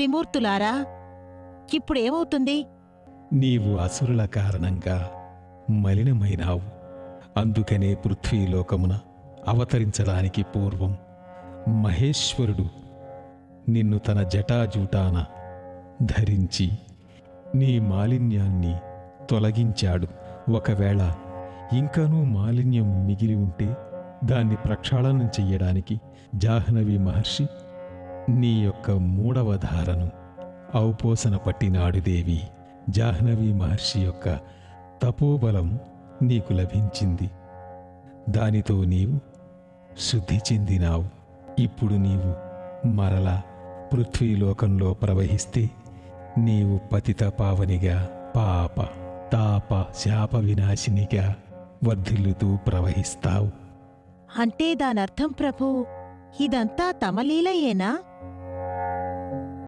త్రిమూర్తులారా ఇప్పుడేమవుతుంది? నీవు అసురుల కారణంగా మలినమైనావు. అందుకనే పృథ్వీలోకమున అవతరించడానికి పూర్వం మహేశ్వరుడు నిన్ను తన జటాజూటాన ధరించి నీ మాలిన్యాన్ని తొలగించాడు. ఒకవేళ ఇంకనూ మాలిన్యం మిగిలి ఉంటే దాన్ని ప్రక్షాళనం చెయ్యడానికి జాహ్నవి మహర్షి నీ యొక్క మూడవ ధారను ఔపోసన పట్టినాడుదేవి జాహ్నవి మహర్షి యొక్క తపోబలం నీకు లభించింది. దానితో నీవు శుద్ధి చెందినావు. ఇప్పుడు నీవు మరలా పృథ్వీలోకంలో ప్రవహిస్తే నీవు పతిత పావనిగా పాప తాప శాప వినాశినిగా వర్ధిల్లుతూ ప్రవహిస్తావు. అంటే దానర్థం ప్రభు ఇదంతా తమలీలయేనా?